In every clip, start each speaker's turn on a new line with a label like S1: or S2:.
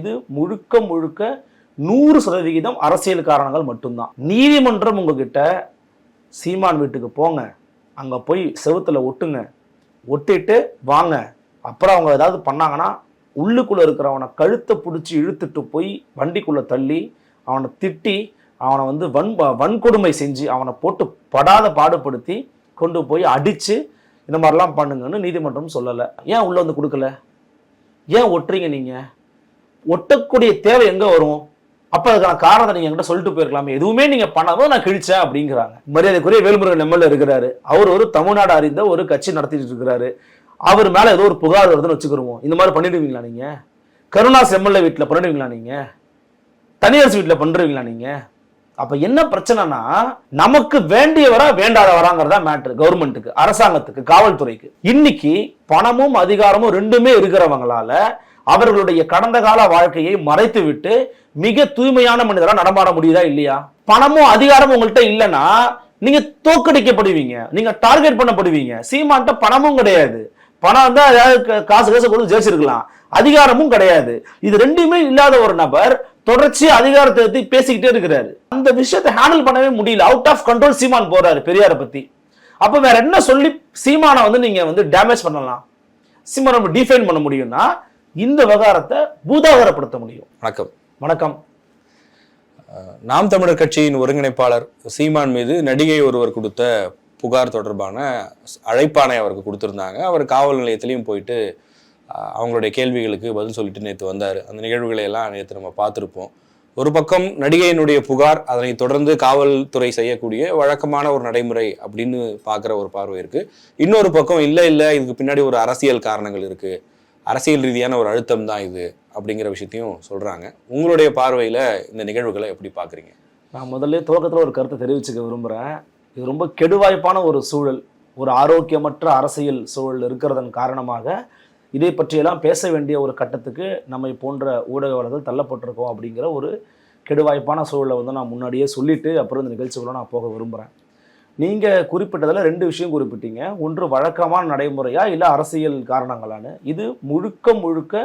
S1: இது முழுக்க முழுக்க நூறு சதவிகிதம் அரசியல் காரணங்கள் மட்டும்தான். நீதிமன்றம் உங்ககிட்ட சீமான் வீட்டுக்கு போங்க. அங்கே போய் செவுத்துல ஒட்டுங்க. ஒட்டிட்டு வாங்க. அப்புறம் அவங்க ஏதாவது பண்ணாங்கன்னா உள்ளுக்குள்ளே இருக்கிறவனை கழுத்தை பிடிச்சி இழுத்துட்டு போய் வண்டிக்குள்ளே தள்ளி அவனை திட்டி அவனை வந்து வன் வன்கொடுமை செஞ்சு அவனை போட்டு படாத பாடுபடுத்தி கொண்டு போய் அடித்து இந்த மாதிரிலாம் பண்ணுங்கன்னு நீதிமன்றம் சொல்லலை. ஏன் உள்ளே வந்து கொடுக்கல? ஏன் ஒட்டுறீங்க நீங்கள் ஒட்டக்கூடிய தேவை எங்கே வரும்? அப்போ அதுக்கான காரணத்தை நீங்கள் என்கிட்ட சொல்லிட்டு போயிருக்கலாமே. எதுவுமே நீங்கள் பண்ணாதோ நான் கிழிச்சேன் அப்படிங்கிறாங்க. மரியாதைக்குரிய வேல்முருகன் எம்எல்ஏ இருக்கிறாரு. அவர் ஒரு தமிழ்நாடு அறிந்த ஒரு கட்சி நடத்திட்டு இருக்கிறாரு. அவர் மேலே ஏதோ ஒரு புகார் வருதுன்னு வச்சுக்கிருவோம். இந்த மாதிரி பண்ணிடுவீங்களா நீங்கள் கருணாஸ் எம்எல்ஏ வீட்டில் பண்ணிடுவீங்களா நீங்கள் தனியார் வீட்டில் பண்ணுறீங்களா நீங்கள் அப்ப என்ன பிரச்சனைனா நமக்கு வேண்டியவரா வேண்டாதவராங்கிறதா மேட்ரு கவர்மெண்ட்டுக்கு அரசாங்கத்துக்கு காவல்துறைக்கு. இன்னைக்கு பணமும் அதிகாரமும் ரெண்டுமே இருக்கிறவங்களால அவர்களுடைய கடந்த கால வாழ்க்கையை மறைத்துவிட்டு மிக தூய்மையான மனிதராக நடமாட முடியுதா இல்லையா? பணமும் அதிகாரமும் உங்கள்கிட்ட இல்லைன்னா நீங்க தோக்கடிக்கப்படுவீங்க. நீங்க டார்கெட் பண்ணப்படுவீங்க. சீமான்ட்ட பணமும் கிடையாது. பணம் இருந்தால் ஏதாவது காசு காசு கொடுத்து ஜெயிச்சிருக்கலாம். அதிகாரமும் கிடையாது. இது ரெண்டுமே இல்லாத ஒரு நபர் தொடர்ச்சி அதிகாரத்தை பத்தி பேசிக்கிட்டே இருக்கிறாரு. அந்த விஷயத்தை ஹேண்டில் பண்ணவே முடியல. அவுட் ஆஃப் கண்ட்ரோல் சீமான் போறாரு பெரியாரை பத்தி. அப்ப வேற என்ன சொல்லி சீமானை வந்து நீங்க வந்து டேமேஜ் பண்ணலாம்? சீமானை நம்ம டிஃபைன் பண்ண முடியும்னா இந்த விவகாரத்தை பூதாகரப்படுத்த முடியும்.
S2: வணக்கம்.
S1: வணக்கம்.
S2: நாம் தமிழர் கட்சியின் ஒருங்கிணைப்பாளர் சீமான் மீது நடிகை ஒருவர் கொடுத்த புகார் தொடர்பான அழைப்பானை அவருக்கு கொடுத்திருந்தாங்க. அவர் காவல் நிலையத்திலையும் போயிட்டு அவங்களுடைய கேள்விகளுக்கு பதில் சொல்லிட்டு நேற்று வந்தார். அந்த நிகழ்வுகளை எல்லாம் நேற்று நம்ம பார்த்துருப்போம். ஒரு பக்கம் நடிகையினுடைய புகார் அதனை தொடர்ந்து காவல்துறை செய்யக்கூடிய வழக்கமான ஒரு நடைமுறை அப்படின்னு பார்க்குற ஒரு பார்வை இருக்கு. இன்னொரு பக்கம் இல்லை இல்லை இதுக்கு பின்னாடி ஒரு அரசியல் காரணங்கள் இருக்கு. அரசியல் ரீதியான ஒரு அழுத்தம் தான் இது அப்படிங்கிற விஷயத்தையும் சொல்கிறாங்க உங்களுடைய பார்வையில் இந்த நிகழ்வுகளை எப்படி பார்க்குறீங்க?
S1: நான் முதல்ல துவக்கத்தில் ஒரு கருத்தை தெரிவிச்சுக்க விரும்புகிறேன் இது ரொம்ப கெடுவாய்ப்பான ஒரு சூழல் ஒரு ஆரோக்கியமற்ற அரசியல் சூழல் இருக்கிறதன் காரணமாக இதை பற்றியெல்லாம் பேச வேண்டிய ஒரு கட்டத்துக்கு நம்மை போன்ற ஊடகவாளர்கள் தள்ளப்பட்டிருக்கோம் அப்படிங்கிற ஒரு கெடுவாய்ப்பான சூழலை வந்து நான் முன்னாடியே சொல்லிட்டு அப்புறம் இந்த நிகழ்ச்சிக்குள்ள நான் போக விரும்புகிறேன் நீங்கள் குறிப்பிட்டதில் ரெண்டு விஷயம் குறிப்பிட்டீங்க. ஒன்று வழக்கமான நடைமுறையா இல்லை அரசியல் காரணங்களான்னு? இது முழுக்க முழுக்க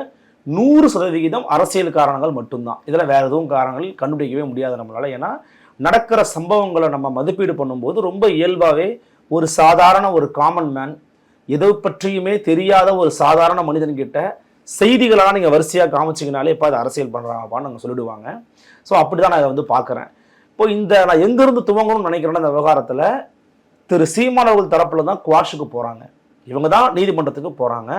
S1: நூறு சதவிகிதம் அரசியல் காரணங்கள் மட்டும்தான். இதில் வேறு எதுவும் காரணங்கள் கண்டுபிடிக்கவே முடியாது நம்மளால். ஏன்னா நடக்கிற சம்பவங்களை நம்ம மதிப்பீடு பண்ணும்போது ரொம்ப இயல்பாகவே ஒரு சாதாரண ஒரு காமன் மேன் எதை பற்றியுமே தெரியாத ஒரு சாதாரண மனிதன்கிட்ட செய்திகளாக நீங்கள் வரிசையாக காமிச்சிங்கனாலே இப்போ அது அரசியல் பண்ணுறாங்கப்பான்னு நாங்கள் சொல்லிடுவாங்க. ஸோ அப்படி தான் நான் இதை வந்து பார்க்குறேன். இப்போ இந்த நான் எங்கேருந்து துவங்கணும்னு நினைக்கிறேன்னா இந்த விவகாரத்தில் திரு சீமான் அவர்கள் தான் குவாஷுக்கு போகிறாங்க இவங்க தான் நீதிமன்றத்துக்கு போகிறாங்க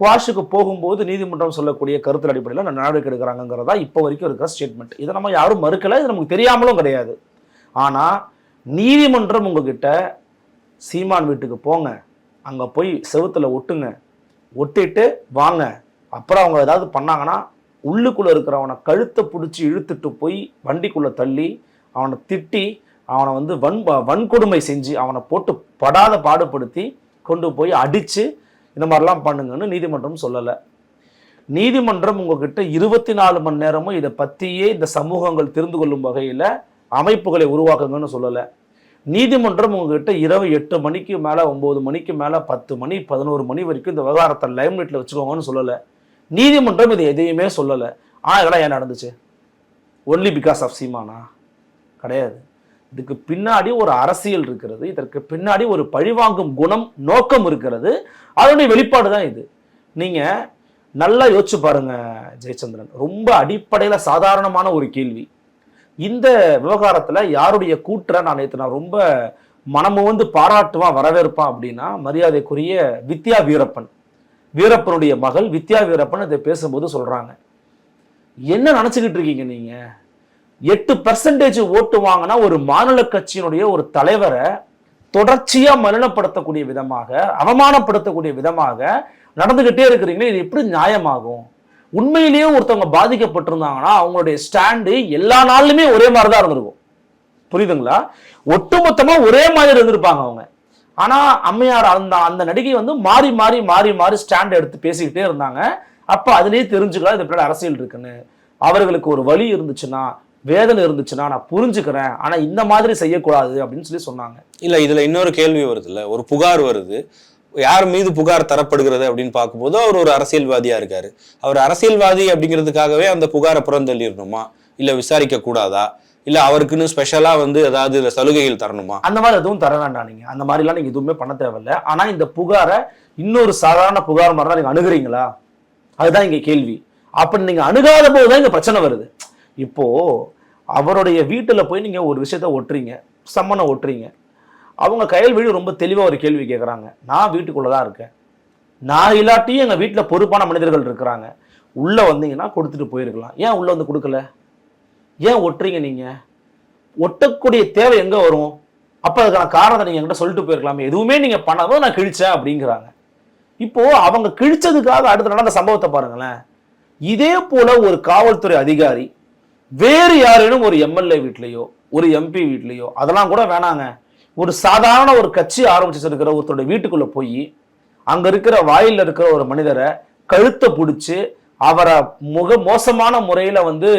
S1: குவாஷுக்கு போகும்போது நீதிமன்றம் சொல்லக்கூடிய கருத்து அடிப்படையில் நான் நடவடிக்கை எடுக்கிறாங்கிறதா இப்போ வரைக்கும் இருக்கிற ஸ்டேட்மெண்ட் இதை நம்ம யாரும் மறுக்கலை இது நமக்கு தெரியாமலும் கிடையாது. ஆனால் நீதிமன்றம் உங்ககிட்ட சீமான் வீட்டுக்கு போங்க அங்கே போய் செவுத்துல ஒட்டுங்க ஒட்டிட்டு வாங்க. அப்புறம் அவங்க ஏதாவது பண்ணாங்கன்னா உள்ளுக்குள்ளே இருக்கிறவனை கழுத்தை பிடிச்சி இழுத்துட்டு போய் வண்டிக்குள்ளே தள்ளி அவனை திட்டி அவனை வந்து வன் வன்கொடுமை செஞ்சு அவனை போட்டு படாத பாடுபடுத்தி கொண்டு போய் அடித்து இந்த மாதிரிலாம் பண்ணுங்கன்னு நீதிமன்றம் சொல்லலை. நீதிமன்றம் உங்ககிட்ட இருபத்தி நாலு மணி நேரமும் இதை பற்றியே இந்த சமூகங்கள் தெரிந்து கொள்ளும் வகையில் அமைப்புகளை உருவாக்குங்கன்னு சொல்லலை. நீதிமன்றம் உங்ககிட்ட இரவு எட்டு மணிக்கு மேலே ஒம்பது மணிக்கு மேலே பத்து மணி பதினோரு மணி வரைக்கும் இந்த விவகாரத்தை லைம்லைட்டில் வச்சுக்கோங்கன்னு சொல்லலை. நீதிமன்றம் இது எதையுமே சொல்லலை. ஆ இதெல்லாம் ஏன் நடந்துச்சு? ஒன்லி பிகாஸ் ஆஃப் சீமானா கிடையாது. இதுக்கு பின்னாடி ஒரு அரசியல் இருக்கிறது இதற்கு பின்னாடி ஒரு பழிவாங்கும் குணம் நோக்கம் இருக்கிறது. அதனுடைய வெளிப்பாடு தான் இது. நீங்கள் நல்லா யோசிச்சு பாருங்க ஜெயச்சந்திரன். ரொம்ப அடிப்படையில் சாதாரணமான ஒரு கேள்வி. இந்த விவகாரத்தில் யாருடைய கூற்றை நான் நேற்று நான் ரொம்ப மனமுவந்து பாராட்டுவான் வரவேற்பான் அப்படின்னா மரியாதைக்குரிய வித்யா வீரப்பன். வீரப்பனுடைய மகள் வித்யா வீரப்பன் இதை பேசும்போது சொல்கிறாங்க என்ன நினச்சிக்கிட்டு இருக்கீங்க நீங்கள் எட்டு பர்சன்டேஜ் ஓட்டு வாங்கினா ஒரு மாநில கட்சியினுடைய ஒரு தலைவரை தொடர்ச்சியா மலினப்படுத்தக்கூடிய விதமாக அவமானப்படுத்தக்கூடிய விதமாக நடந்துகிட்டே இருக்கிறீங்களே இது எப்படி நியாயமாகும்? உண்மையிலேயே ஒருத்தவங்க பாதிக்கப்பட்டிருந்தாங்கன்னா அவங்களுடைய ஸ்டாண்டு எல்லா நாள்லையுமே ஒரே மாதிரி தான் இருந்திருக்கும். புரியுதுங்களா? ஒட்டுமொத்தமா ஒரே மாதிரி இருந்திருப்பாங்க அவங்க. ஆனா அம்மையார் அந்த அந்த நடிகை வந்து மாறி மாறி மாறி மாறி ஸ்டாண்ட் எடுத்து பேசிக்கிட்டே இருந்தாங்க. அப்ப அதுலயே தெரிஞ்சுக்கலாம் இது பின்னாடி அரசியல் இருக்குன்னு. அவர்களுக்கு ஒரு வழி இருந்துச்சுன்னா வேதனை இருந்துச்சுன்னா நான் புரிஞ்சுக்கிறேன். ஆனா இந்த மாதிரி செய்யக்கூடாது அப்படின்னு சொல்லி சொன்னாங்க.
S2: இல்ல இதுல இன்னொரு கேள்வி வருது இல்ல ஒரு புகார் வருது. யார் மீது புகார் தரப்படுகிறது அப்படின்னு பார்க்கும்போது அவர் ஒரு அரசியல்வாதியா இருக்காரு. அவர் அரசியல்வாதி அப்படிங்கிறதுக்காகவே அந்த புகாரை புறந்தள்ளிடணுமா? இல்ல விசாரிக்க கூடாதா? இல்ல அவருக்குன்னு ஸ்பெஷலா வந்து ஏதாவது இதுல சலுகைகள் தரணுமா?
S1: அந்த மாதிரி எதுவும் தர வேண்டாம் நீங்க. அந்த மாதிரிலாம் நீங்க எதுவுமே பண்ண தேவையில்ல. ஆனா இந்த புகாரை இன்னொரு சாதாரண புகார் மாதிரி தான் நீங்க அணுகுறீங்களா? அதுதான் இங்க கேள்வி. அப்படி நீங்க அணுகாத போதுதான் இங்க பிரச்சனை வருது. இப்போ அவருடைய வீட்டில் போய் நீங்கள் ஒரு விஷயத்த ஒட்டுறீங்க சம்மனை ஒட்டுறீங்க. அவங்க கையல்வெளி ரொம்ப தெளிவாக ஒரு கேள்வி கேட்குறாங்க நான் வீட்டுக்குள்ளே தான் இருக்கேன். நான் இல்லாட்டியும் எங்கள் வீட்டில் பொறுப்பான மனிதர்கள் இருக்கிறாங்க. உள்ளே வந்தீங்கன்னா கொடுத்துட்டு போயிருக்கலாம். ஏன் உள்ளே வந்து கொடுக்கல? ஏன் ஒட்டுறீங்க நீங்கள் ஒட்டக்கூடிய தேவை எங்கே வரும்? அப்போ அதுக்கான காரணத்தை நீங்கள் என்கிட்ட சொல்லிட்டு போயிருக்கலாமே. எதுவுமே நீங்கள் பண்ணாம நான் கிழிச்சேன் அப்படிங்கிறாங்க. இப்போது அவங்க கிழிச்சதுக்காக அடுத்து நடந்த சம்பவத்தை பாருங்களேன். இதே போல் ஒரு காவல்துறை அதிகாரி வேறு யாரேனும் ஒரு எம்எல்ஏ வீட்லேயோ ஒரு எம்பி வீட்லேயோ அதெல்லாம் கூட வேணாங்க. ஒரு சாதாரண ஒரு கட்சி ஆரம்பிச்சு இருக்கிற ஒருத்தருடைய வீட்டுக்குள்ளே போய் அங்கே இருக்கிற வாயில் இருக்கிற ஒரு மனிதரை கழுத்தை பிடிச்சி அவரை முக மோசமான முறையில் வந்து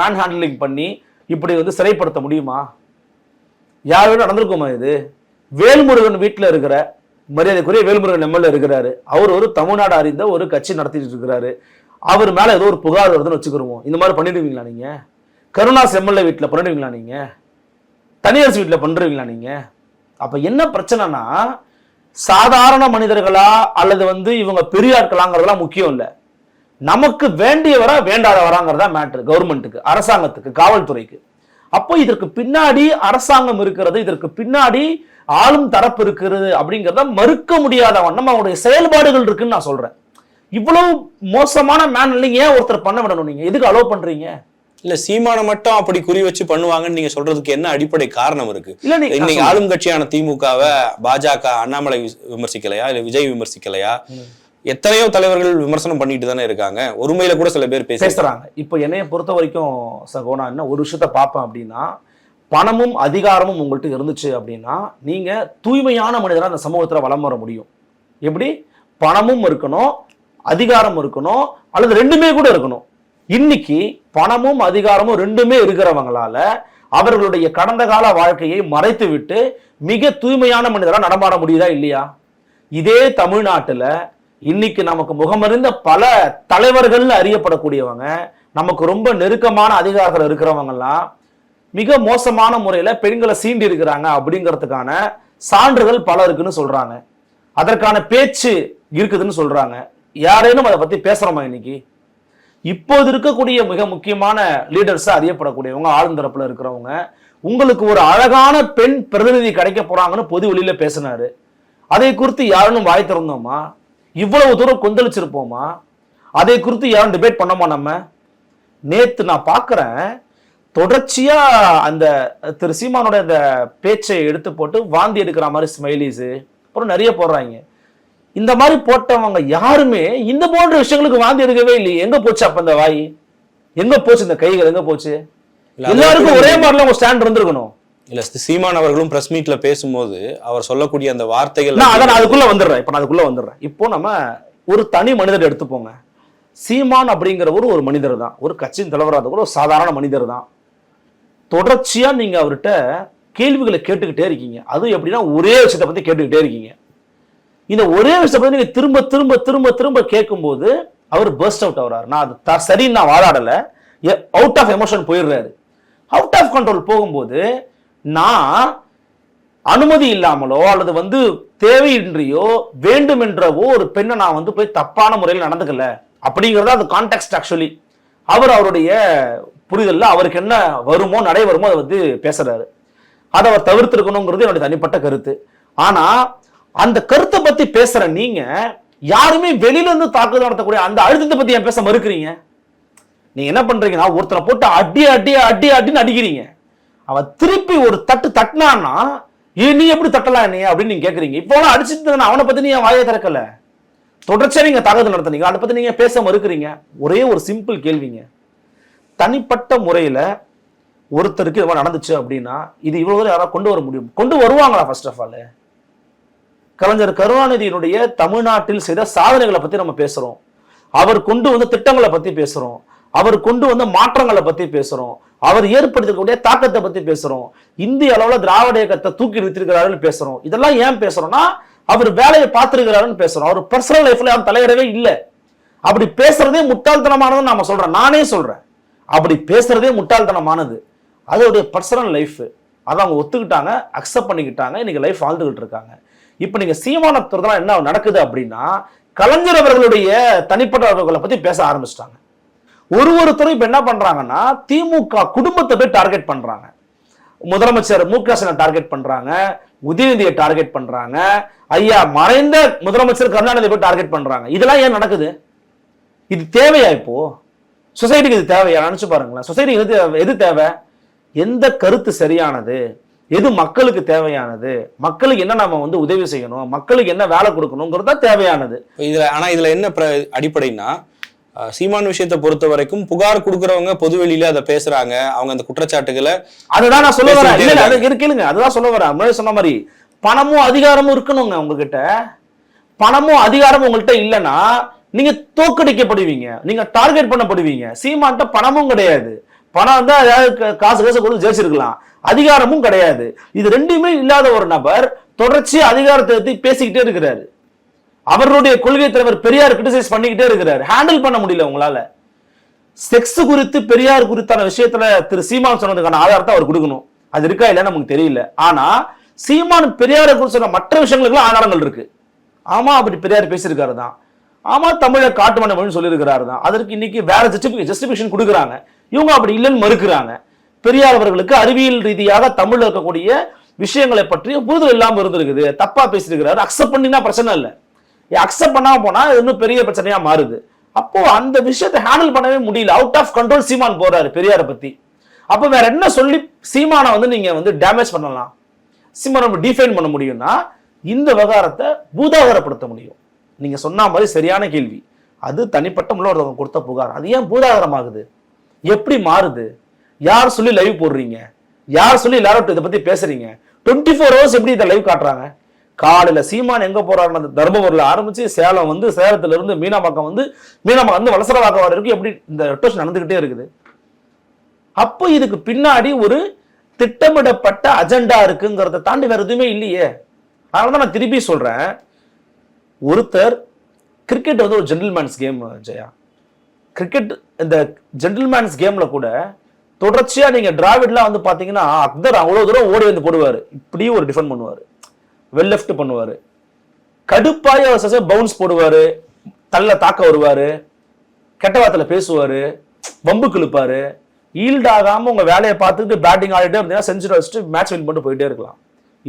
S1: மேன் ஹேண்ட்லிங் பண்ணி இப்படி வந்து சிறைப்படுத்த முடியுமா? யார் வேணும் நடந்திருக்குமா இது? வேல்முருகன் வீட்டில் இருக்கிற மரியாதைக்குரிய வேல்முருகன் எம்எல்ஏ இருக்கிறாரு. அவர் ஒரு தமிழ்நாடு அறிந்த ஒரு கட்சி நடத்திட்டு இருக்கிறாரு. அவர் மேலே ஏதோ ஒரு புகார் வருதுன்னு வச்சுக்கிருவோம். இந்த மாதிரி பண்ணிடுவீங்களா நீங்கள் கருணாஸ் எம்எல்ஏ வீட்டில் பண்ணிடுவீங்களா நீங்கள் தனியார் வீட்டில் பண்ணுறீங்களா நீங்கள் அப்போ என்ன பிரச்சனைனா சாதாரண மனிதர்களா அல்லது வந்து இவங்க பெரிய முக்கியம் இல்லை. நமக்கு வேண்டியவரா வேண்டாதவராங்கிறதா மேட்ரு கவர்மெண்ட்டுக்கு அரசாங்கத்துக்கு காவல்துறைக்கு. அப்போ இதற்கு பின்னாடி அரசாங்கம் இருக்கிறது இதற்கு பின்னாடி ஆளும் தரப்பு இருக்கிறது அப்படிங்கிறத மறுக்க முடியாத வண்ணம் அவங்களுடைய செயல்பாடுகள் இருக்குன்னு நான் சொல்றேன். இவ்வளவு மோசமான மேன் இல்லைங்க ஏன் ஒருத்தர் பண்ண விடணும் நீங்க? எதுக்கு அலோவ் பண்றீங்க?
S2: இல்ல சீமானை மட்டும் அப்படி குறி வச்சு பண்ணுவாங்கன்னு நீங்க சொல்றதுக்கு என்ன அடிப்படை காரணம் இருக்கு? இன்னைக்கு ஆளும் கட்சியான திமுகவை பாஜக அண்ணாமலை விமர்சிக்கலையா? இல்ல விஜய் விமர்சிக்கலையா? எத்தனையோ தலைவர்கள் விமர்சனம் பண்ணிட்டு தானே இருக்காங்க. ஒருமையில கூட சில பேர் பேசி
S1: பேசுறாங்க. இப்போ என்னைய பொறுத்த வரைக்கும் சகோனா என்ன ஒரு விஷயத்த பார்ப்பேன் அப்படின்னா பணமும் அதிகாரமும் உங்கள்கிட்ட இருந்துச்சு அப்படின்னா நீங்க தூய்மையான மனிதரா அந்த சமூகத்துல வலம் வர முடியும். எப்படி? பணமும் இருக்கணும் அதிகாரம் இருக்கணும் அல்லது ரெண்டுமே கூட இருக்கணும். இன்னைக்கு பணமும் அதிகாரமும் ரெண்டுமே இருக்கிறவங்களால அவர்களுடைய கடந்த கால வாழ்க்கையை மறைத்து விட்டு மிக தூய்மையான மனிதராக நடமாட முடியுதா இல்லையா? இதே தமிழ்நாட்டில் இன்னைக்கு நமக்கு முகமறிந்த பல தலைவர்கள் அறியப்படக்கூடியவங்க நமக்கு ரொம்ப நெருக்கமான அதிகாரத்தில் இருக்கிறவங்கலாம் மிக மோசமான முறையில் பெண்களை சீண்டி இருக்கிறாங்க அப்படிங்கிறதுக்கான சான்றுகள் பல இருக்குன்னு சொல்றாங்க. அதற்கான பேச்சு இருக்குதுன்னு சொல்றாங்க. யாரேனும் அதை பத்தி பேசுறோமா இன்னைக்கு? இப்போது இருக்கக்கூடிய மிக முக்கியமான லீடர்ஸாக அறியப்படக்கூடியவங்க ஆளுந்தரப்பில் இருக்கிறவங்க உங்களுக்கு ஒரு அழகான பெண் பிரதிநிதி கிடைக்க போறாங்கன்னு பொது வெளியில் பேசினார். அதை குறித்து யாரும் வாய் திறந்தோமா? இவ்வளவு தூரம் கொந்தளிச்சிருப்போமா? அதை குறித்து யாரும் டிபேட் பண்ணோமா நம்ம? நேற்று நான் பார்க்குறேன் தொடர்ச்சியாக அந்த திரு சீமானோட அந்த பேச்சை எடுத்து போட்டு வாந்தி எடுக்கிற மாதிரி ஸ்மைலிஸு அப்புறம் நிறைய போடுறாங்க. இந்த மாதிரி போட்டவங்க யாருமே இந்த போன்ற விஷயங்களுக்கு வாந்தி எடுக்கவே இல்லையே. எங்க போச்சு அப்ப இந்த வாய்? எங்க போச்சு இந்த கைகள்? எங்க போச்சு? எல்லாருக்கும் ஒரே மாதிரிலாம் உங்க ஸ்டாண்ட் இருந்திருக்கணும்.
S2: இல்ல சீமான் அவர்களும் பிரஸ் மீட்ல பேசும்போது அவர் சொல்லக்கூடிய அந்த வார்த்தைகள்
S1: நான் அதான் அதுக்குள்ள வந்துடுறேன். இப்ப நான் அதுக்குள்ள வந்துடுறேன். இப்போ நம்ம ஒரு தனி மனிதர் எடுத்துப்போங்க. சீமான் அப்படிங்கிறவர் ஒரு மனிதர் தான். ஒரு கட்சியின் தலைவராக கூட ஒரு சாதாரண மனிதர் தான். தொடர்ச்சியா நீங்க அவர்கிட்ட கேள்விகளை கேட்டுக்கிட்டே இருக்கீங்க. அதுவும் எப்படின்னா ஒரே விஷயத்தை பத்தி கேட்டுக்கிட்டே இருக்கீங்க. இந்த ஒரே விஷயத்தை பத்தி நீங்க திரும்ப திரும்ப திரும்ப திரும்ப கேட்கும்போது அவர் பர்ஸ்ட் அவுட் ஆகிறார். நான் அது த- சரின்னு நான் வாதாடல. அவுட் ஆஃப் எமோஷன் போயிடுறாரு. அவுட் ஆஃப் கண்ட்ரோல் போகும்போது நான் அனுமதி இல்லாமலோ அல்லது வந்து தேவையின்றியோ வேண்டுமென்றவோ ஒரு பெண்ணை நான் வந்து போய் தப்பான முறையில் நடந்துக்கல. அப்படிங்கிறத அது கான்டெக்ட் ஆக்சுவலி அவர் அவருடைய புரிதலில் அவருக்கு என்ன வருமோ நடை வருமோ அதை வந்து பேசுறாரு. அதை அவர் தவிர்த்திருக்கணுங்கிறது என்னுடைய தனிப்பட்ட கருத்து. ஆனால் அந்த கருத்தை பத்தி பேசுற நீங்க யாருமே வெளியில இருந்து தாக்குதல் நடத்தக்கூடிய அந்த அழுத்தத்தை பத்தி ஏன் பேச மறுக்கிறீங்க? நீங்க என்ன பண்றீங்கன்னா ஒருத்தரை போட்டு அடி அடி அடி அடின்னு அடிக்கிறீங்க. அவன் திருப்பி ஒரு தட்டு தட்டினான்னா ஏ நீ எப்படி தட்டலாம் நீ அப்படின்னு நீங்க கேக்குறீங்க. இப்போ அடிச்சுட்டு அவனை பத்தி நீ வாயை திறக்கல? தொடர்ச்சியா நீங்க தாக்குதல் நடத்துனீங்க. அதை பத்தி நீங்க பேச மறுக்கிறீங்க? ஒரே ஒரு சிம்பிள் கேள்விங்க. தனிப்பட்ட முறையில ஒருத்தருக்கு இது மாதிரி நடந்துச்சு அப்படின்னா இது இவ்வளவு தூரம் யாராவது கொண்டு வர முடியும்? கொண்டு வருவாங்களா ஃபர்ஸ்ட் ஆஃப் ஆல் கலைஞர் கருணாநிதியினுடைய தமிழ்நாட்டில் செய்த சாதனைகளை பற்றி நம்ம பேசுகிறோம் அவர் கொண்டு வந்த திட்டங்களை பற்றி பேசுகிறோம் அவர் கொண்டு வந்த மாற்றங்களை பற்றி பேசுகிறோம் அவர் ஏற்படுத்தக்கூடிய தாக்கத்தை பற்றி பேசுகிறோம் இந்திய அளவில் திராவிட இயக்கத்தை தூக்கி நிறுத்திருக்கிறாருன்னு பேசுகிறோம் இதெல்லாம் ஏன் பேசுகிறோன்னா அவர் வேலையை பார்த்துருக்கிறாருன்னு பேசுகிறோம் அவர் பர்சனல் லைஃப்பில் யாரும் தலையிடவே இல்லை. அப்படி பேசுறதே முட்டாள்தனமானதுன்னு நம்ம சொல்கிறேன் நானே சொல்கிறேன் அப்படி பேசுறதே முட்டாள்தனமானது. அதோடைய பர்சனல் லைஃப் அதை அவங்க ஒத்துக்கிட்டாங்க அக்செப்ட் பண்ணிக்கிட்டாங்க. இன்னைக்கு லைஃப் வாழ்ந்துகிட்டு இருக்காங்க. இப்போ நீங்கள் சீமான துறதெல்லாம் என்ன நடக்குது அப்படின்னா கலைஞர் அவர்களுடைய தனிப்பட்டவர்களை பற்றி பேச ஆரம்பிச்சிட்டாங்க. ஒரு ஒருத்தரும் இப்போ என்ன பண்ணுறாங்கன்னா திமுக குடும்பத்தை போய் டார்கெட் பண்ணுறாங்க முதலமைச்சர் மு க ஸ்டாலினை டார்கெட் பண்ணுறாங்க உதயநிதியை டார்கெட் பண்ணுறாங்க ஐயா மறைந்த முதலமைச்சர் கருணாநிதி போய் டார்கெட் பண்ணுறாங்க இதெல்லாம் ஏன் நடக்குது? இது தேவையா இப்போ? சொசைட்டிக்கு இது தேவையா? நினச்சி பாருங்களேன். சொசைட்டிக்கு எது தேவை- எது தேவை? எந்த கருத்து சரியானது? எது மக்களுக்கு தேவையானது? மக்களுக்கு என்ன நம்ம வந்து உதவி செய்யணும்? மக்களுக்கு என்ன வேலை கொடுக்கணுங்கிறது தான் தேவையானது.
S2: இதுல ஆனா இதுல என்ன அடிப்படைன்னா சீமான் விஷயத்தை பொறுத்த வரைக்கும் புகார் கொடுக்கறவங்க பொதுவெளியில அதை பேசுறாங்க. அவங்க அந்த குற்றச்சாட்டுகளை
S1: அதுதான் நான் சொல்ல வரேன். இல்ல
S2: இருக்காங்க.
S1: அது கேளுங்க. அதுதான் சொல்ல வரேன். முன்னாடி சொன்ன மாதிரி பணமும் அதிகாரமும் இருக்கணுங்க உங்ககிட்ட. பணமும் அதிகாரமும் உங்கள்கிட்ட இல்லைன்னா நீங்க தோக்கடிக்கப்படுவீங்க. நீங்க டார்கெட் பண்ணப்படுவீங்க. சீமான்ட்ட பணமும் கிடையாது. பணம் இருந்தால் அதாவது கா- காசு காசு கொடுத்து ஜெயிச்சிருக்கலாம். அதிகாரமும் கிடையாது. இது ரெண்டுமே இல்லாத ஒரு நபர் தொடர்ச்சி அதிகாரத்தை பத்தி பேசிக்கிட்டே இருக்கிறாரு. அவருடைய கொள்கை தலைவர் பெரியார் கிரிட்டிசைஸ் பண்ணிக்கிட்டே இருக்கிறார். ஹேண்டில் பண்ண முடியல உங்களால. செக்ஸ் குறித்து பெரியார் குறித்தான விஷயத்துல திரு சீமான் சொன்னதுக்கான ஆதாரத்தை அவர் கொடுக்கணும். அது இருக்கா இல்லைன்னு நமக்கு தெரியல. ஆனா சீமான் பெரியாரை குறித்து சொன்ன மற்ற விஷயங்களுக்குலாம் ஆதாரங்கள் இருக்கு. ஆமா அப்படி பெரியார் பேசியிருக்காரு தான் ஆமா தமிழை காட்டு மன்னமொழின்னு சொல்லியிருக்கிறாரு தான் அதற்கு இன்னைக்கு வேற ஜஸ்டிபிகேஷன் கொடுக்குறாங்க. இவங்க அப்படி இல்லைன்னு மறுக்கிறாங்க. பெரியார் அவர்களுக்கு அறிவியல் ரீதியாக தமிழ்ல இருக்கக்கூடிய விஷயங்களை பற்றி புரிதல் இல்லாமல் இருந்திருக்குது. தப்பா பேசியிருக்கிறாரு. அக்செப்ட் பண்ணினா பிரச்சனை இல்லை. அக்செப்ட் பண்ணாம போனா இன்னும் பெரிய பிரச்சனையா மாறுது. அப்போ அந்த விஷயத்தை ஹேண்டில் பண்ணவே முடியல. அவுட் ஆஃப் கண்ட்ரோல் சீமான் போறாரு பெரியாரை பத்தி. அப்போ வேற என்ன சொல்லி சீமானை வந்து நீங்க வந்து டேமேஜ் பண்ணலாம்? சீமானை டிஃபைன் பண்ண முடியும்னா இந்த விவகாரத்தை பூதாகரப்படுத்த முடியும். நீங்க சொன்ன மாதிரி சரியான கேள்வி. அது தனிப்பட்ட முள்ள கொடுத்த புகார். அது ஏன் பூதாகரமாகுது? எப்படி மாறுது? யார் சொல்லி லைவ் போடுறீங்க? யார் சொல்லி எல்லாரும் இதை பத்தி பேசுறீங்க? டுவெண்ட்டி ஃபோர் ஹவர்ஸ் எப்படி இதை லைவ் காட்டுறாங்க? காலையில சீமான் எங்க போறாருன்னு அந்த தர்மபுரியில ஆரம்பிச்சு சேலம் வந்து சேலத்துல இருந்து மீனாம்பாக்கம் வந்து மீனாம்பாக்கம் வந்து வலசரவாக்கம் வரைக்கும் எப்படி இந்த ரொட்டேஷன் நடந்துகிட்டே இருக்குது? அப்போ இதுக்கு பின்னாடி ஒரு திட்டமிடப்பட்ட அஜெண்டா இருக்குங்கிறத தாண்டி வேற எதுவுமே இல்லையே. அதனால தான் நான் திருப்பி சொல்றேன். ஒருத்தர் கிரிக்கெட் வந்து ஒரு ஜென்டில்மேன்ஸ் கேம் ஜெயா. கிரிக்கெட் இந்த ஜென்டில்மேன்ஸ் கேம்ல கூட தொடர்ச்சியா நீங்க டிராவிட்லாம் வந்து பாத்தீங்கன்னா அக்தர் அவ்வளவு தூரம் ஓடி வந்து போடுவாரு. இப்படி ஒரு டிஃபெண்ட் பண்ணுவாரு. வெல் லெஃப்ட் பண்ணுவாரு. கடுப்பாய பவுன்ஸ் போடுவாரு. தள்ள தாக்க வருவாரு. கெட்ட வார்த்தையில பேசுவாரு. வம்பு கிழிப்பாரு. ஈல்ட் ஆகாம உங்க வேலையை பார்த்துட்டு பேட்டிங் ஆடிட்டே இருந்தீங்கன்னா செஞ்சுரி வச்சுட்டு மேட்ச் வின் பண்ணிட்டு போயிட்டே இருக்கலாம்.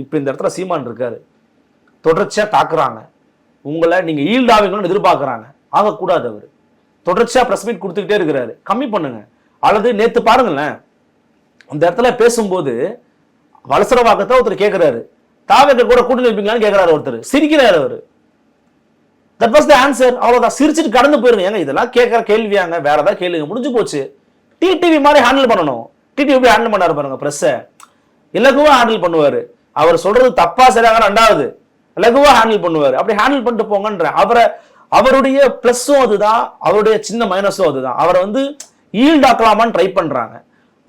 S1: இப்போ இந்த இடத்துல சீமான் இருக்காரு. தொடர்ச்சியா தாக்குறாங்க. உங்களை நீங்க ஈல்ட் ஆவீங்கன்னு எதிர்பார்க்கறாங்க. ஆகக்கூடாது அவர். தொடர்ச்சியா பிரஸ் மீட் கொடுத்துக்கிட்டே இருக்கிறாரு. கம்மி பண்ணுங்க. அல்லது நேத்து பாருங்களேன் அந்த இடத்துல பேசும்போது வலசரவாக்கத்தை ஒருத்தர் கேட்கிறாரு தாவேக்க கூட கூட்டணி வைப்பீங்களான்னு கேட்கிறாரு ஒருத்தர். சிரிக்கிறாரு அவரு. தட் வாஸ் த ஆன்சர் அவ்வளோதான் சிரிச்சிட்டு கடந்து போயிருங்க. ஏங்க இதெல்லாம் கேட்கற கேள்வியாங்க. வேற ஏதாவது கேளுங்க. முடிஞ்சு போச்சு. டிடிவி மாதிரி ஹேண்டில் பண்ணணும். டிடிவி எப்படி ஹேண்டில் பண்ணாரு பாருங்க ப்ரெஸ்ஸை இலகுவாக ஹேண்டில் பண்ணுவார். அவர் சொல்றது தப்பா சரியாக ரெண்டாவது. இலகுவா ஹேண்டில் பண்ணுவார். அப்படி ஹேண்டில் பண்ணிட்டு போங்கன்ற அவரை அவருடைய ப்ளஸ்ஸும் அதுதான் அவருடைய சின்ன மைனஸும் அதுதான். அவரை வந்து ஈல்டாக்கலாமான்னு ட்ரை பண்றாங்க.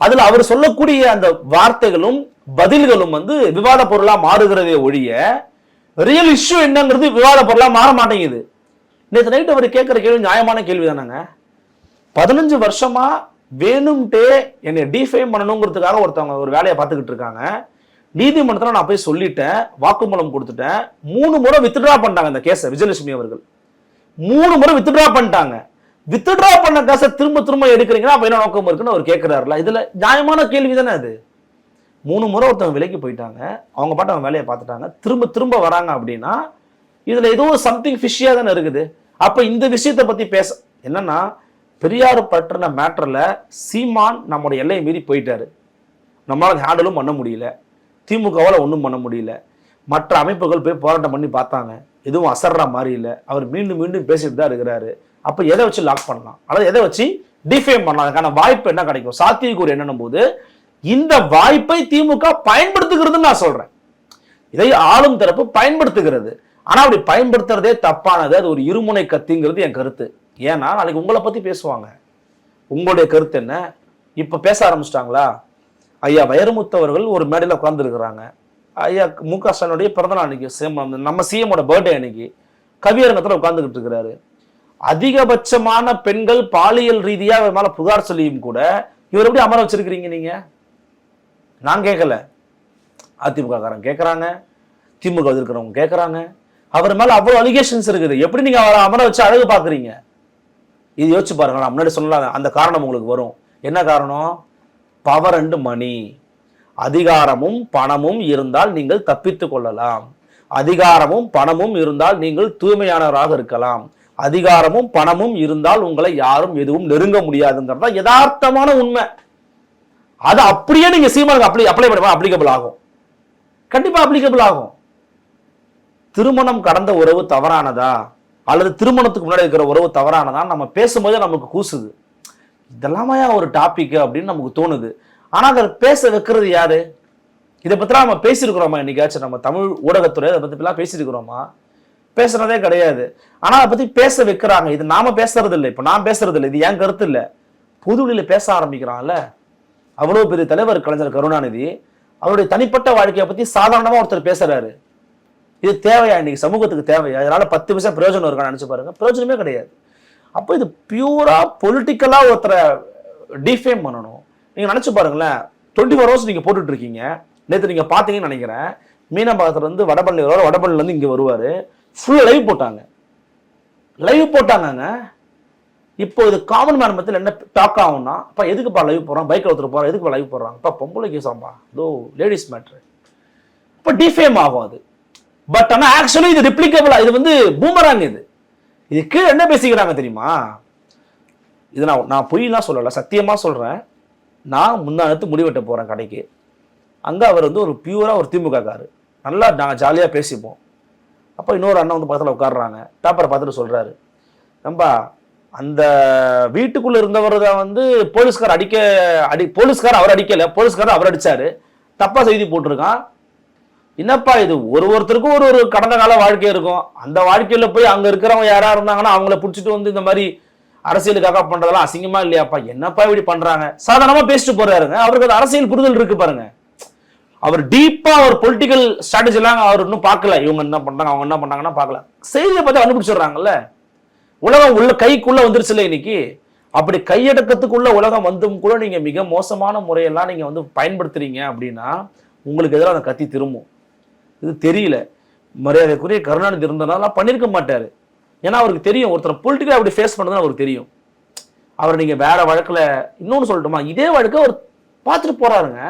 S1: அதுல அவர் சொல்லக்கூடிய அந்த வார்த்தைகளும் பதில்களும் வந்து விவாத பொருளா மாறுகிறதே ஒழிய ரியல் இஷ்யூ என்னங்கிறது விவாத பொருளா மாற மாட்டேங்குது. நேற்று நைட் அவர் கேட்கிற கேள்வி நியாயமான கேள்வி தானேங்க பதினஞ்சு வருஷமா வேணும்ட்டே என்னை டிஃபைம் பண்ணணுங்கிறதுக்காக ஒருத்தவங்க ஒரு வேலையை பார்த்துக்கிட்டு இருக்காங்க. நீதிமன்றத்தில் நான் போய் சொல்லிட்டேன் வாக்குமூலம் கொடுத்துட்டேன். மூணு முறை வித்ட்ரா பண்ணிட்டாங்க அந்த கேஸை விஜயலட்சுமி அவர்கள். மூணு முறை வித்ட்ரா பண்ணிட்டாங்க. வித்ட்ரா பண்ண காசை திரும்ப திரும்ப எடுக்கிறீங்கன்னா அப்ப என்ன நோக்கம் இருக்குன்னு அவர் கேட்கிறாருல இதுல நியாயமான கேள்வி தானே அது. மூணு முறை ஒருத்தவங்க விலைக்கு போயிட்டாங்க. அவங்க பாட்டு அவங்க வேலையை பார்த்துட்டாங்க. திரும்ப திரும்ப வராங்க அப்படின்னா இதுல ஏதோ சம்திங் ஃபிஷ்ஷியா தானே இருக்குது. அப்ப இந்த விஷயத்தை பத்தி பேச என்னன்னா பெரியார் பற்றின மேட்டரில் சீமான் நம்முடைய எல்லையை மீறி போயிட்டாரு. நம்மளால் ஹேண்டிலும் பண்ண முடியல. திமுகவால் ஒன்றும் பண்ண முடியல. மற்ற அமைப்புகள் போய் போராட்டம் பண்ணி பார்த்தாங்க. எதுவும் அசர்ற மாதிரி இல்லை. அவர் மீண்டும் மீண்டும் பேசிட்டு தான் இருக்கிறாரு. அப்போ எதை வச்சு லாக் பண்ணலாம்? அதாவது எதை வச்சு? டிஃபேம் பண்ணலாம். அதுக்கான வாய்ப்பு என்ன கிடைக்கும்? சாத்தியக்கூறு என்னன்னும் போது இந்த வாய்ப்பை திமுக பயன்படுத்துகிறதுன்னு நான் சொல்றேன். இதை ஆளும் தரப்பு பயன்படுத்துகிறது. ஆனா அப்படி பயன்படுத்துறதே தப்பானது. அது ஒரு இருமுனை கத்திங்கிறது என் கருத்து. ஏன்னா நாளைக்கு உங்களை பத்தி பேசுவாங்க. உங்களுடைய கருத்து என்ன? இப்ப பேச ஆரம்பிச்சிட்டாங்களா? ஐயா வைரமுத்தவர்கள் ஒரு மேடையில் உட்கார்ந்துருக்கிறாங்க. ஐயா மு க ஸ்டாலினுடைய பிறந்தநாள் அன்னைக்கு சேம் நம்ம சிஎமோட பர்த்டே அன்னைக்கு கவியரங்கத்தில் உட்காந்துக்கிட்டு இருக்கிறாரு அதிகபட்சமான பெண்கள் பாலியல் ரீதியாக அவர் மேலே புகார் சொல்லியும் கூட இவர் எப்படி அமர வச்சிருக்கிறீங்க நீங்கள் நான் கேட்கல அதிமுககாரன் கேட்குறாங்க திமுக இருக்கிறவங்க கேட்குறாங்க அவர் மேலே அவ்வளோ அலிகேஷன்ஸ் இருக்குது. எப்படி நீங்கள் அவரை அமர வச்சு அழகு பார்க்குறீங்க? இது யோசிச்சு பாருங்க நான் முன்னாடி சொல்லலாம் அந்த காரணம் உங்களுக்கு வரும். என்ன காரணம்? Power and money. அதிகாரமும் பணமும் இருந்தால் நீங்கள் தப்பித்து கொள்ளலாம். அதிகாரமும் பணமும் இருந்தால் நீங்கள் தூய்மையானவராக இருக்கலாம். அதிகாரமும் பணமும் இருந்தால் உங்களை யாரும் எதுவும் நெருங்க முடியாதுங்கிறது தான் யதார்த்தமான உண்மை. அது அப்படியே நீங்க சீமானுக்கு அப்ளை அப்ளை பண்ணுவா அப்ளிகபிள் ஆகும். கண்டிப்பா அப்ளிகபிள் ஆகும். திருமணம் கடந்த உறவு தவறானதா? அல்லது திருமணத்துக்கு முன்னாடி இருக்கிற உறவு தவறானதா நம்ம பேசும்போதே நமக்கு கூசுது. இதெல்லாமையா ஒரு டாபிக் அப்படின்னு நமக்கு தோணுது. ஆனால் அதை பேச வைக்கிறது யாரு? இதை பற்றிலாம் நம்ம பேசியிருக்கிறோமா என்னைக்காச்சும்? நம்ம தமிழ் ஊடகத்துறை அதை பற்றிலாம் பேசியிருக்கிறோமா? பேசுறதே கிடையாது. ஆனால் அதை பற்றி பேச வைக்கிறாங்க. இது நாம பேசுறது இல்லை இப்போ நான் பேசுறது இல்லை இது என் கருத்து இல்லை. பொதுவெளியில் பேச ஆரம்பிக்கிறான்ல. அவ்வளோ பெரிய தலைவர் கலைஞர் கருணாநிதி அவருடைய தனிப்பட்ட வாழ்க்கையை பற்றி சாதாரணமாக ஒருத்தர் பேசுறாரு. இது தேவையா? இன்னைக்கு சமூகத்துக்கு தேவையா? அதனால பத்து பைசா பிரயோஜனம் இருக்கான்னு நினச்சி பாருங்க. பிரயோஜனமே கிடையாது. அப்போ இது பியூரா பொலிட்டிக்கலாக ஒருத்தரை டிஃபேம் பண்ணணும். நீங்கள் நினச்சி பாருங்களேன். டுவெண்ட்டி ஃபோர் ஹவர்ஸ் நீங்கள் போட்டுட்டு இருக்கீங்க நேற்று நீங்கள் பார்த்தீங்கன்னு நினைக்கிறேன். மீனம்பாக்கத்துலேருந்து வடபள்ளி வருவார். வடபள்ளில இங்கே வருவார். ஃபுல் லைவ் போட்டாங்க. லைவ் போட்டாங்கங்க. இப்போ இது காமன் மேன் மத்தியில் என்ன டாக் ஆகும்னா இப்போ எதுக்குப்பா லைவ் போடுறான்? பைக்கில் ஒருத்தர் போகிறான் எதுக்குப்பா லைவ் போடுறாங்க இப்போ பொம்பளை கேசாம்பா இதோ லேடிஸ் மேட்ரு இப்போ டிஃபேம் ஆகும் அது. பட் ஆனால் ஆக்சுவலி இது ரிப்ளிகபிளாக இது வந்து பூமராங்க இது. இது கீழே என்ன பேசிக்கிறாங்க தெரியுமா? இது நான் நான் பொய்லாம் சொல்லலை. சத்தியமாக சொல்கிறேன் நான் முந்தானத்து முடிவெட்ட போகிறேன் கடைக்கு. அங்கே அவர் வந்து ஒரு பியூராக ஒரு திமுக காரு. நல்லா நாங்கள் ஜாலியாக பேசிப்போம். அப்போ இன்னொரு அண்ணன் வந்து பக்கத்தில் உட்காடுறாங்க பேப்பரை பார்த்துட்டு சொல்கிறாரு நம்பா அந்த வீட்டுக்குள்ளே இருந்தவர் தான் வந்து போலீஸ்கார் அடிக்க அடி போலீஸ்கார் அவர் அடிக்கலை போலீஸ்கார் அவர் அடித்தார் தப்பாக செய்தி போட்டிருக்கான். என்னப்பா இது? ஒரு ஒருத்தருக்கும் ஒரு ஒரு கடந்த கால வாழ்க்கை இருக்கும். அந்த வாழ்க்கையில் போய் அங்கே இருக்கிறவங்க யாராக இருந்தாங்கன்னா அவங்கள பிடிச்சிட்டு வந்து இந்த மாதிரி அரசியலுக்காக பண்றதெல்லாம் அசிங்கமா இல்லையாப்பா? என்னப்பா இப்படி பண்றாங்க? சாதாரணமா பேசிட்டு போறாருங்க. அவருக்கு அது அரசியல் புரிதல் இருக்கு பாருங்க. அவர் டீப்பா ஒரு பொலிட்டிக்கல் ஸ்ட்ராட்டஜி எல்லாம் அவர் இன்னும் பார்க்கல. இவங்க என்ன பண்றாங்க அவங்க என்ன பண்ணாங்கன்னா பார்க்கல. செய்தியை பார்த்து கண்டுபிடிச்சிடுறாங்கல்ல உலகம் உள்ள கைக்குள்ள வந்துருச்சுல இன்னைக்கு? அப்படி கையடக்கத்துக்குள்ள உலகம் வந்தும் கூட நீங்க மிக மோசமான முறையெல்லாம் நீங்க வந்து பயன்படுத்துறீங்க அப்படின்னா உங்களுக்கு எதிராக அந்த கத்தி திரும்பும். இது தெரியல. மரியாதைக்குரிய கருணாநிதி இருந்தனால பண்ணியிருக்க மாட்டாரு. ஏன்னா அவருக்கு தெரியும் ஒருத்தர் பொலிட்டிக்கலாக அப்படி ஃபேஸ் பண்ணதுன்னு அவருக்கு தெரியும். அவர் நீங்கள் வேற வழக்கில் இன்னொன்று சொல்லட்டுமா? இதே வழக்கை அவர் பார்த்துட்டு போகிறாருங்க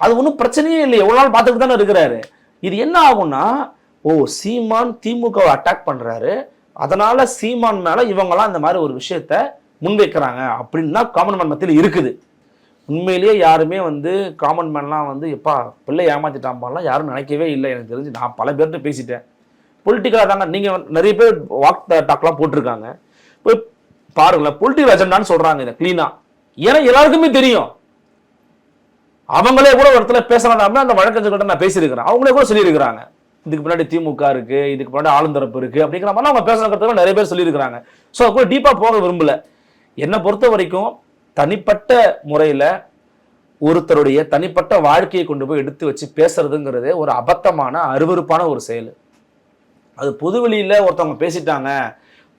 S1: அது ஒன்றும் பிரச்சனையே இல்லை. எவ்வளோ நாள் பார்த்துட்டு தானே இருக்கிறாரு. இது என்ன ஆகும்னா ஓ சீமான் திமுகவை அட்டாக் பண்ணுறாரு அதனால சீமான் மேலே இவங்களாம் இந்த மாதிரி ஒரு விஷயத்த முன்வைக்கிறாங்க அப்படின்னா காமன் மேன் மத்தியில் இருக்குது. உண்மையிலேயே யாருமே வந்து காமன் மேன்லாம் வந்து எப்பா பிள்ளை ஏமாத்திட்டாம்பாலாம் யாரும் நினைக்கவே இல்லை. எனக்கு தெரிஞ்சு நான் பல பேர்கிட்ட பேசிட்டேன். பொலிட்டிக்கலாக தாங்க நீங்கள் நிறைய பேர் வாக் டாக்லாம் போட்டிருக்காங்க. போய் பாருங்களேன் பொலிட்டிக்கல் அஜெண்டான்னு சொல்கிறாங்க இதை க்ளீனாக ஏன்னா எல்லாருக்குமே தெரியும். அவங்களே கூட ஒரு இடத்துல பேசலாம் அந்த வழக்கறிஞர்கிட்ட நான் பேசியிருக்கிறேன். அவங்களே கூட சொல்லியிருக்கிறாங்க. இதுக்கு முன்னாடி திமுக இருக்கு இதுக்கு முன்னாடி ஆளுந்தரப்பு இருக்கு அப்படிங்கிற மாதிரி அவங்க பேசுறதுக்கு நிறைய பேர் சொல்லியிருக்கிறாங்க. ஸோ கூட டீப்பாக போக விரும்பல. என்னை பொறுத்த வரைக்கும் தனிப்பட்ட முறையில் ஒருத்தருடைய தனிப்பட்ட வாழ்க்கையை கொண்டு போய் எடுத்து வச்சு பேசுறதுங்கிறது ஒரு அபத்தமான அருவருப்பான ஒரு செயல். அது பொதுவெளியில ஒருத்தவங்க பேசிட்டாங்க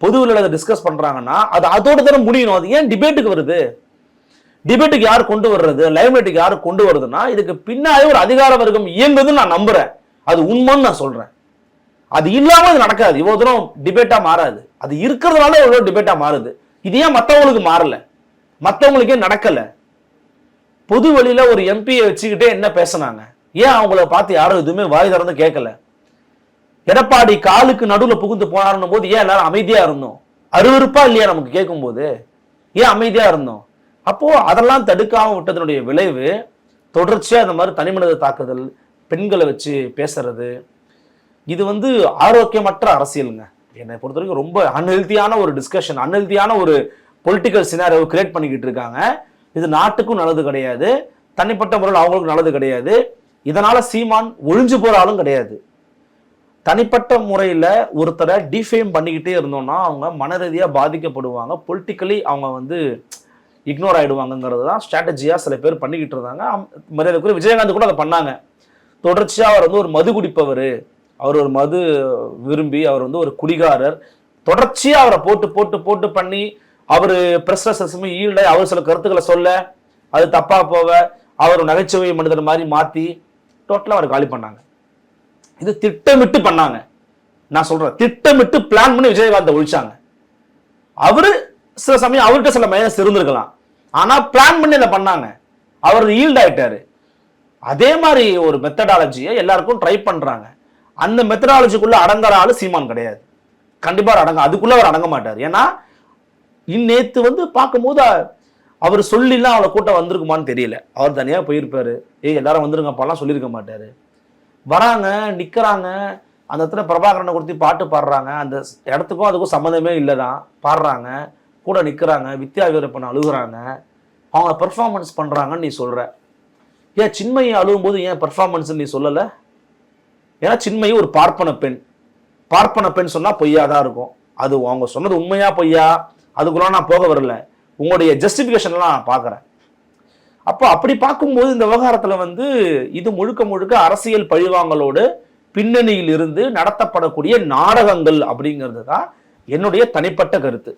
S1: பொதுவெளியில அதை டிஸ்கஸ் பண்ணுறாங்கன்னா அது அதோட தானே முடியணும். அது ஏன் டிபேட்டுக்கு வருது? டிபேட்டுக்கு யார் கொண்டு வர்றது? லைவ்லைட்டுக்கு யார் கொண்டு வருதுன்னா இதுக்கு பின்னாடி ஒரு அதிகார வர்க்கம் இயங்குதுன்னு நான் நம்புகிறேன் அது உண்மைன்னு நான் சொல்கிறேன் அது இல்லாமல் இது நடக்காது. இவ்வளோ தூரம் டிபேட்டாக மாறாது. அது இருக்கிறதுனால இவ்வளோ டிபேட்டாக மாறுது. இது ஏன் மற்றவங்களுக்கு மாறலை? மற்றவங்களுக்கே நடக்கலை? பொது வழியில் ஒரு எம்பியை வச்சுக்கிட்டே என்ன பேசுனாங்க? ஏன் அவங்கள பார்த்து யாரும் எதுவுமே வாய் திறந்து கேட்கல? எடப்பாடி காலுக்கு நடுவில் புகுந்து போனாருன்னும் போது ஏன் எல்லாரும் அமைதியா இருந்தோம்? அருவருப்பா இல்லையா நமக்கு கேட்கும்போது? ஏன் அமைதியா இருந்தோம்? அப்போ அதெல்லாம் தடுக்காம விட்டதனுடைய விளைவு தொடர்ச்சியா இந்த மாதிரி தனிமனித தாக்குதல் பெண்களை வச்சு பேசுறது. இது வந்து ஆரோக்கியமற்ற அரசியலுங்க. என்னை பொறுத்த வரைக்கும் ரொம்ப அன்ஹெல்த்தியான ஒரு டிஸ்கஷன் அன்ஹெல்த்தியான ஒரு பொலிட்டிக்கல் சினாரியோ கிரியேட் பண்ணிக்கிட்டு இருக்காங்க. இது நாட்டுக்கும் நல்லது கிடையாது. தனிப்பட்ட முறையில் அவங்களுக்கும் நல்லது கிடையாது. இதனால சீமான் ஒழிஞ்சு போற ஆளும் கிடையாது. தனிப்பட்ட முறையில் ஒருத்தரை டிஃபேம் பண்ணிக்கிட்டே இருந்தோம்னா அவங்க மன ரீதியாக பாதிக்கப்படுவாங்க. பொலிட்டிக்கலி அவங்க வந்து இக்னோர் ஆகிடுவாங்கங்கிறது தான் ஸ்ட்ராட்டஜியாக சில பேர் பண்ணிக்கிட்டு இருந்தாங்க. மரியாதைக்குரிய விஜயகாந்த் கூட அதை பண்ணாங்க. தொடர்ச்சியாக அவர் வந்து ஒரு மது குடிப்பவர். அவர் ஒரு மது விரும்பி அவர் வந்து ஒரு குடிகாரர். தொடர்ச்சியாக அவரை போட்டு போட்டு போட்டு பண்ணி அவர் பிரஸ் ஈல்ட அவர் சில கருத்துக்களை சொல்ல அது தப்பாக போக அவர் நகைச்சுவை மனிதர் மாதிரி மாற்றி டோட்டலாக அவரை காலி பண்ணாங்க. இது திட்டமிட்டு பண்ணாங்க. நான் சொல்றேன் திட்டமிட்டு பிளான் பண்ணி விஜயகாந்தை ஒழிச்சாங்க. அவரு சில சமயம் அவர்கிட்ட சில மைனஸ் இருந்திருக்கலாம். ஆனா பிளான் பண்ணி அதை பண்ணாங்க? அவர் ஈல்ட் ஆயிட்டாரு. அதே மாதிரி ஒரு மெத்தடாலஜியை எல்லாருக்கும் ட்ரை பண்றாங்க. அந்த மெத்தடாலஜிக்குள்ள அடங்குற ஆளு சீமான் கிடையாது. கண்டிப்பா அடங்க அதுக்குள்ள அவர் அடங்க மாட்டார். ஏன்னா இந்நேத்து வந்து பார்க்கும்போது அவர் சொல்லிலாம் அவளை கூட்டம் வந்திருக்குமான்னு தெரியல. அவர் தனியாக போயிருப்பாரு. ஏய் எல்லாரும் வந்துருங்கப்பாலாம் சொல்லியிருக்க மாட்டாரு. வராங்க நிற்கிறாங்க அந்த இடத்துல பிரபாகரனை கொடுத்து பாட்டு பாடுறாங்க. அந்த இடத்துக்கும் அதுக்கும் சம்மந்தமே இல்லை தான் பாடுறாங்க. கூட நிற்கிறாங்க வித்யா வீரப்பன் அழுகுறாங்க. அவங்க பெர்ஃபார்மன்ஸ் பண்ணுறாங்கன்னு நீ சொல்கிற ஏன் சின்மையை அழுகும்போது ஏன் பெர்ஃபார்மன்ஸ் நீ சொல்லலை? ஏன்னா சின்மையை ஒரு பார்ப்பன பெண். பார்ப்பன பெண் சொன்னால் பொய்யா தான் இருக்கும். அது அவங்க சொன்னது உண்மையாக பொய்யா? அதுக்குள்ள நான் போக வரல. உங்களுடைய ஜஸ்டிஃபிகேஷன்லாம் நான் பார்க்குறேன். அப்போ அப்படி பார்க்கும்போது இந்த விவகாரத்தில் வந்து இது முழுக்க முழுக்க அரசியல் பழிவாங்கலோடு பின்னணியில் இருந்து நடத்தப்படக்கூடிய நாடகங்கள் அப்படிங்கிறது தான் என்னுடைய தனிப்பட்ட கருத்து.